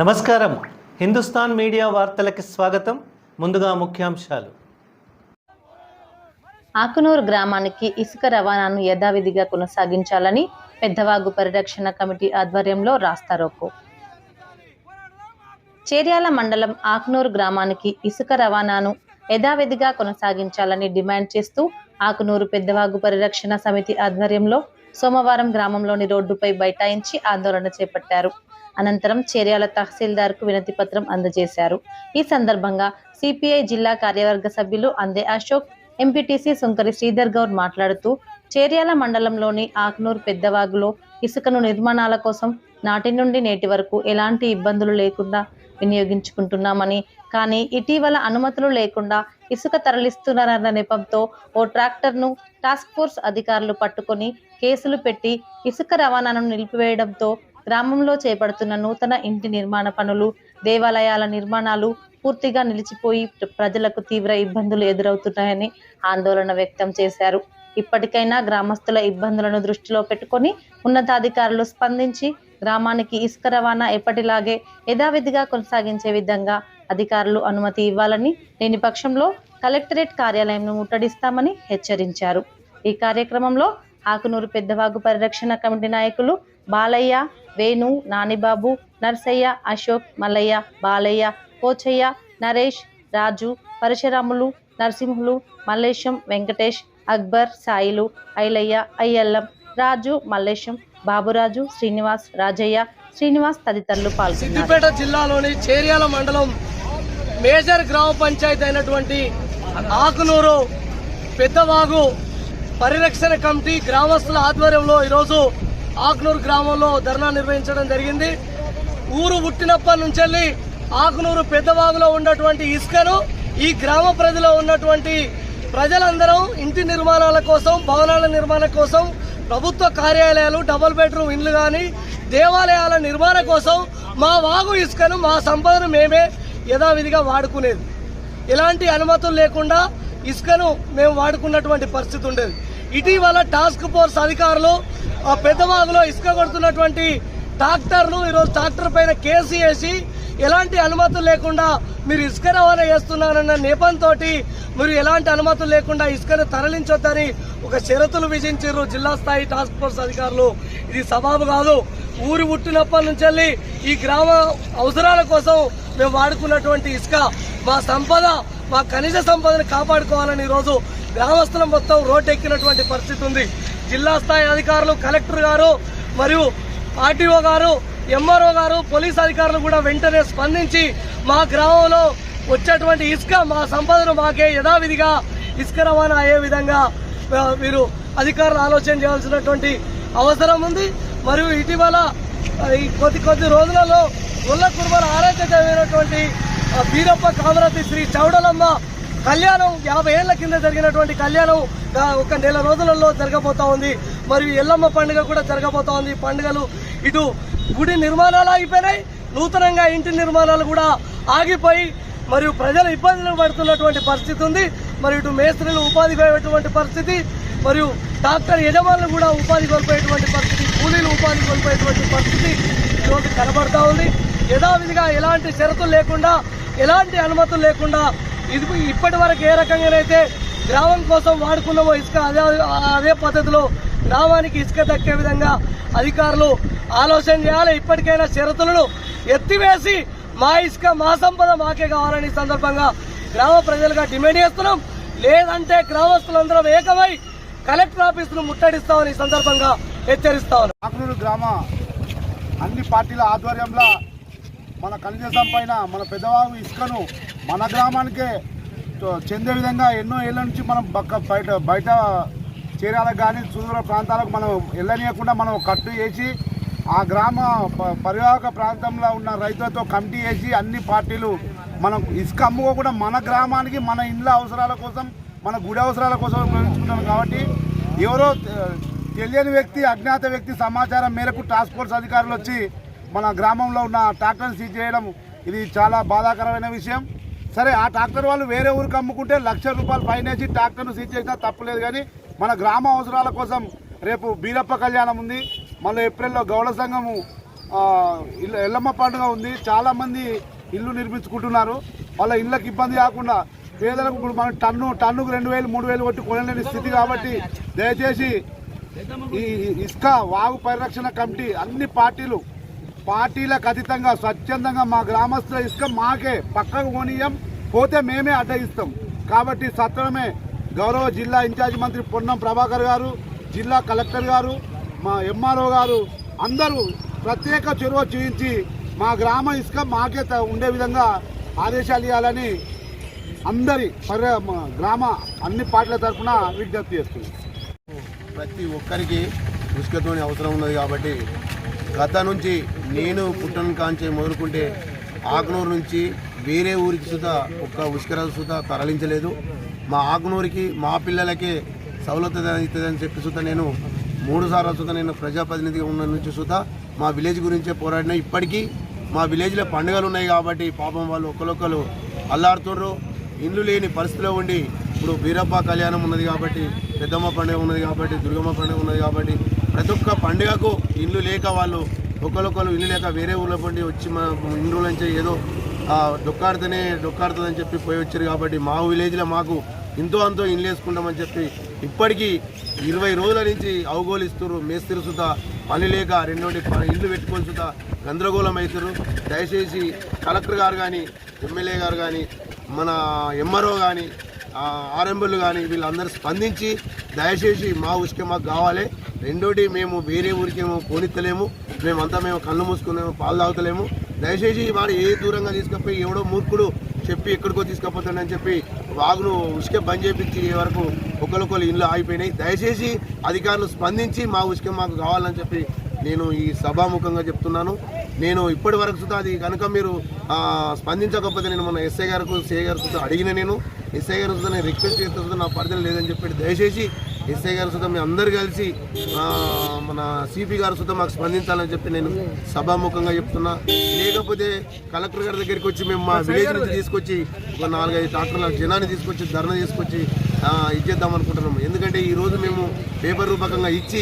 నమస్కారం. హిందుస్థాన్ మీడియా వార్తలకి స్వాగతం. ముందుగా ముఖ్యాంశాలు. ఆకునూరు గ్రామానికి ఇసుక రవాణాను యథావిధిగా కొనసాగించాలని పెద్దవాగు పరిరక్షణ కమిటీ ఆధ్వర్యంలో రాస్తారోకో. చేర్యాల మండలం ఆకునూరు గ్రామానికి ఇసుక రవాణాను యథావిధిగా కొనసాగించాలని డిమాండ్ చేస్తూ ఆకునూరు పెద్దవాగు పరిరక్షణ సమితి ఆధ్వర్యంలో సోమవారం గ్రామంలోని రోడ్డుపై బైఠాయించి ఆందోళన చేపట్టారు. అనంతరం చేర్యాల తహసీల్దార్కు వినతి పత్రం అందజేశారు. ఈ సందర్భంగా సిపిఐ జిల్లా కార్యవర్గ సభ్యులు అందే అశోక్ ఎంపీటీసీ సుంకరి శ్రీధర్ గౌడ్ మాట్లాడుతూ చేర్యాల మండలంలోని ఆక్నూర్ పెద్దవాగులో ఇసుకను నిర్మాణాల కోసం నాటి నుండి నేటి వరకు ఎలాంటి ఇబ్బందులు లేకుండా వినియోగించుకుంటున్నామని కానీ ఇటీవల అనుమతులు లేకుండా ఇసుక తరలిస్తున్నారన్న నెపంతో ఓ ట్రాక్టర్ను టాస్క్ ఫోర్స్ అధికారులు పట్టుకొని కేసులు పెట్టి ఇసుక రవాణాను నిలిపివేయడంతో గ్రామంలో చేపడుతున్న నూతన ఇంటి నిర్మాణ పనులు దేవాలయాల నిర్మాణాలు పూర్తిగా నిలిచిపోయి ప్రజలకు తీవ్ర ఇబ్బందులు ఎదురవుతున్నాయని ఆందోళన వ్యక్తం చేశారు. ఇప్పటికైనా గ్రామస్తుల ఇబ్బందులను దృష్టిలో పెట్టుకొని ఉన్నతాధికారులు స్పందించి గ్రామానికి ఇసుక రవాణా ఎప్పటిలాగే యథావిధిగా కొనసాగించే విధంగా అధికారులు అనుమతి ఇవ్వాలని లేని పక్షంలో కలెక్టరేట్ కార్యాలయంను ముట్టడిస్తామని హెచ్చరించారు. ఈ కార్యక్రమంలో ఆకునూరు పెద్దవాగు పరిరక్షణ కమిటీ నాయకులు బాలయ్య వేణు నానిబాబు నర్సయ్య అశోక్ మల్లయ్య బాలయ్య పోచయ్య నరేష్ రాజు పరశురాములు నరసింహులు మల్లేశం వెంకటేష్ అక్బర్ సాయిలు ఐలయ్య అయ్యల్లం రాజు మల్లేశం బాబురాజు శ్రీనివాస్ రాజయ్య శ్రీనివాస్ తదితరులు పాల్గొన్నారు. సిద్దిపేట జిల్లాలోని చేర్యాల మండలం మేజర్ గ్రామ పంచాయతీ అయినటువంటి ఆకునూరు పెద్దవాగు పరిరక్షణ కమిటీ గ్రామస్తుల ఆధ్వర్యంలో ఈరోజు ఆకునూరు గ్రామంలో ధర్నా నిర్వహించడం జరిగింది. ఊరు పుట్టినప్పటి నుంచి ఆకునూరు పెద్దవాగులో ఉన్నటువంటి ఇసుకను ఈ గ్రామ ప్రజలో ఉన్నటువంటి ప్రజలందరం ఇంటి నిర్మాణాల కోసం భవనాల నిర్మాణం కోసం ప్రభుత్వ కార్యాలయాలు డబుల్ బెడ్రూమ్ ఇండ్లు కానీ దేవాలయాల నిర్మాణ కోసం మా వాగు ఇసుకను మా సంపదను మేమే యథావిధిగా వాడుకునేది. ఎలాంటి అనుమతులు లేకుండా ఇసుకను మేము వాడుకున్నటువంటి పరిస్థితి ఉండేది. ఇటీవల టాస్క్ ఫోర్స్ అధికారులు ఆ పెద్దవాగులో ఇసుక కొడుతున్నటువంటి ట్రాక్టర్ను ఈరోజు ట్రాక్టర్ పైన కేసు వేసి ఎలాంటి అనుమతులు లేకుండా మీరు ఇసుక రవాణా చేస్తున్నారన్న నేపంతో మీరు ఎలాంటి అనుమతులు లేకుండా ఇసుకను తరలించొద్దని ఒక షరతులు విధించారు జిల్లా స్థాయి టాస్క్ ఫోర్స్ అధికారులు. ఇది సబాబు కాదు. ఊరు పుట్టినప్పటి నుంచి ఈ గ్రామ అవసరాల కోసం మేము వాడుకున్నటువంటి ఇసుక. మా సంపద మా ఖనిజ సంపదను కాపాడుకోవాలని ఈరోజు గ్రామస్తులం మొత్తం రోడ్డు ఎక్కినటువంటి పరిస్థితి ఉంది. జిల్లా స్థాయి అధికారులు కలెక్టర్ గారు మరియు ఆర్టీఓ గారు ఎంఆర్ఓ గారు పోలీస్ అధికారులు కూడా వెంటనే స్పందించి మా గ్రామంలో వచ్చేటువంటి ఇసుక మా సంపదను మాకే యథావిధిగా ఇసుక రవాణా అయ్యే విధంగా వీరు అధికారులు ఆలోచన చేయాల్సినటువంటి అవసరం ఉంది. మరియు ఇటీవల ఈ కొద్ది కొద్ది రోజులలో గొల్ల కుర్మల ఆరాధ్యమైనటువంటి బీరప్ప కామరతి శ్రీ చౌడలమ్మ కళ్యాణం యాభై ఏళ్ళ కింద జరిగినటువంటి కళ్యాణం ఒక నెల రోజులలో జరగబోతా ఉంది. మరియు ఎల్లమ్మ పండుగ కూడా జరగబోతా ఉంది. పండుగలు ఇటు గుడి నిర్మాణాలు ఆగిపోయినాయి నూతనంగా ఇంటి నిర్మాణాలు కూడా ఆగిపోయి మరియు ప్రజలు ఇబ్బందులు పడుతున్నటువంటి పరిస్థితి ఉంది. మరియు ఇటు మేస్త్రీలు ఉపాధి పోయేటువంటి పరిస్థితి మరియు డాక్టర్ యజమానులు కూడా ఉపాధి కోల్పోయేటువంటి పరిస్థితి కూలీలు ఉపాధి కోల్పోయేటువంటి పరిస్థితి ఈరోజు కనబడతా ఉంది. యథావిధిగా ఎలాంటి షరతులు లేకుండా ఎలాంటి అనుమతులు లేకుండా ఇది ఇప్పటి వరకు ఏ రకంగానైతే గ్రామం కోసం వాడుకున్నామో ఇసుక అదే అదే పద్ధతిలో గ్రామానికి ఇసుక దక్కే విధంగా అధికారులు ఆలోచన చేయాలి ఇప్పటికైనా షరతులను ఎత్తివేసి మా ఇసుక మా సంపద మాకే కావాలని సందర్భంగా గ్రామ ప్రజలుగా డిమాండ్ చేస్తున్నాం లేదంటే గ్రామస్తులందరం ఏకమై కలెక్టర్ ఆఫీసును ముట్టడిస్తామని సందర్భంగా హెచ్చరిస్తా ఉన్నాం. గ్రామ అన్ని పార్టీల ఆధ్వర్యంలో మన కనిజేశం పైన మన పెద్దవాగు ఇసుకను మన గ్రామానికే చెందే విధంగా ఎన్నో ఏళ్ళ నుంచి మనం బక్క బయట బయట చీరాలకు కానీ సుదూర ప్రాంతాలకు మనం వెళ్ళనీయకుండా మనం కట్టు వేసి ఆ గ్రామ పరివాహక ప్రాంతంలో ఉన్న రైతులతో కమిటీ వేసి అన్ని పార్టీలు మనం ఇసుక అమ్ముకోకుండా మన గ్రామానికి మన ఇండ్ల అవసరాల కోసం మన గుడి అవసరాల కోసం ఉపయోగించుకుంటాం కాబట్టి ఎవరో తెలియని వ్యక్తి అజ్ఞాత వ్యక్తి సమాచారం మేరకు టాస్క్ ఫోర్స్ అధికారులు వచ్చి మన గ్రామంలో ఉన్న ట్రాక్టర్ని సీజ్ చేయడం ఇది చాలా బాధాకరమైన విషయం. సరే ఆ ట్రాక్టర్ వాళ్ళు వేరే ఊరికి అమ్ముకుంటే లక్ష రూపాయలు ఫైన్ వేసి ట్రాక్టర్ను సీజ్ చేసినా తప్పులేదు కానీ మన గ్రామ అవసరాల కోసం రేపు బీరప్ప కళ్యాణం ఉంది. మళ్ళీ ఏప్రిల్లో గౌడ సంఘము ఇల్లు ఎల్లమ్మ పండుగ ఉంది. చాలామంది ఇల్లు నిర్మించుకుంటున్నారు. వాళ్ళ ఇళ్ళకి ఇబ్బంది కాకుండా పేదలకు ఇప్పుడు మనం టన్ను టన్నుకు రెండు వేలు మూడు వేలు కొట్టి కొనలేని స్థితి కాబట్టి దయచేసి ఈ ఇసుక వాగు పరిరక్షణ కమిటీ అన్ని పార్టీలు పార్టీలకు అతీతంగా స్వచ్ఛందంగా మా గ్రామస్తుల ఇసుక మాకే. పక్కకు కొనియం పోతే మేమే అడ్డగిస్తాం కాబట్టి సత్వరమే గౌరవ జిల్లా ఇన్ఛార్జి మంత్రి పొన్నం ప్రభాకర్ గారు జిల్లా కలెక్టర్ గారు మా ఎంఆర్ఓ గారు అందరూ ప్రత్యేక చొరవ చూపించి మా గ్రామ ఇసుక మాకే ఉండే విధంగా ఆదేశాలు ఇవ్వాలని అందరి పర్య మా గ్రామ అన్ని పార్టీల తరఫున విజ్ఞప్తి చేస్తుంది ప్రతి ఒక్కరికి ఇసుకతోని అవసరం ఉన్నది కాబట్టి గత నుంచి నేను పుట్టన కాంచే మొదలుకుంటే ఆకునూరు నుంచి వేరే ఊరికి సుధా ఒక్క ఉష్కర సుధా తరలించలేదు. మా ఆకునూరికి మా పిల్లలకే సౌలత అవుతుందని చెప్పి సుధా నేను మూడు సార్లు సుధా నేను ప్రజాప్రతినిధిగా ఉన్న నుంచి సుధా మా విలేజ్ గురించే పోరాడిన. ఇప్పటికీ మా విలేజ్లో పండుగలు ఉన్నాయి కాబట్టి పాపం వాళ్ళు ఒకరొకరు అల్లాడుతుండ్రు. ఇండ్లు లేని పరిస్థితిలో ఉండి ఇప్పుడు వీరప్ప కళ్యాణం ఉన్నది కాబట్టి పెద్దమ్మ పండుగ ఉన్నది కాబట్టి దుర్గమ్మ పండుగ ఉన్నది కాబట్టి ప్రతి ఒక్క పండుగకు ఇల్లు లేక వాళ్ళు ఒకరొకరు ఇల్లు లేక వేరే ఊళ్ళో పండి వచ్చి మా ఇండ్ల నుంచి ఏదో ఆ, డొక్కాడితేనే డొక్కాడుతుందని చెప్పి పోయి వచ్చారు కాబట్టి మా విలేజ్లో మాకు ఇంతో అంతో ఇల్లు వేసుకుంటామని చెప్పి ఇప్పటికీ ఇరవై రోజుల నుంచి అవగోలిస్తున్నారు మేస్త్రి సుత పని లేక రెండోటి ఇల్లు పెట్టుకొని సుత గందరగోళం అవుతారు దయచేసి కలెక్టర్ గారు కానీ ఎమ్మెల్యే గారు కానీ మన ఎంఆర్ఓ కానీ ఆర్ఎంబులు కానీ వీళ్ళందరూ స్పందించి దయచేసి మా ఉసుకే మాకు కావాలి. రెండోటి మేము వేరే ఊరికేమో పోనిత్తలేము. మేమంతా మేము కళ్ళు మూసుకునేమో పాలు తాగుతలేము. దయచేసి వాడు ఏ దూరంగా తీసుకుపోయి ఎవడో మూర్ఖుడు చెప్పి ఎక్కడికో తీసుకుపోతాడని చెప్పి వాగును ఉసుకే బంద్ చేపించి వరకు ఒకరికొకరు ఇల్లు ఆగిపోయినాయి. దయచేసి అధికారులు స్పందించి మా ఉసుక మాకు కావాలని చెప్పి నేను ఈ సభాముఖంగా చెప్తున్నాను. నేను ఇప్పటి వరకు సుతా అది కనుక మీరు స్పందించకపోతే నేను మన ఎస్ఐ గారికి సిఐ గారి అడిగిన నేను. ఎస్ఐ గారు నేను రిక్వెస్ట్ చేస్తున్నా నా పరిధిలో లేదని చెప్పి దయచేసి ఎస్ఐ గారు సుతా మీ అందరు కలిసి మన సిపి గారు సుతా మాకు స్పందించాలని చెప్పి నేను సభాముఖంగా చెప్తున్నా. లేకపోతే కలెక్టర్ గారి దగ్గరికి వచ్చి మేము మా విలేజ్ నుంచి తీసుకొచ్చి ఒక నాలుగైదు ట్రాక్టర్ల జనాన్ని తీసుకొచ్చి ధర్నా తీసుకొచ్చి ఇచ్చేద్దాం అనుకుంటున్నాము. ఎందుకంటే ఈ రోజు మేము పేపర్ రూపకంగా ఇచ్చి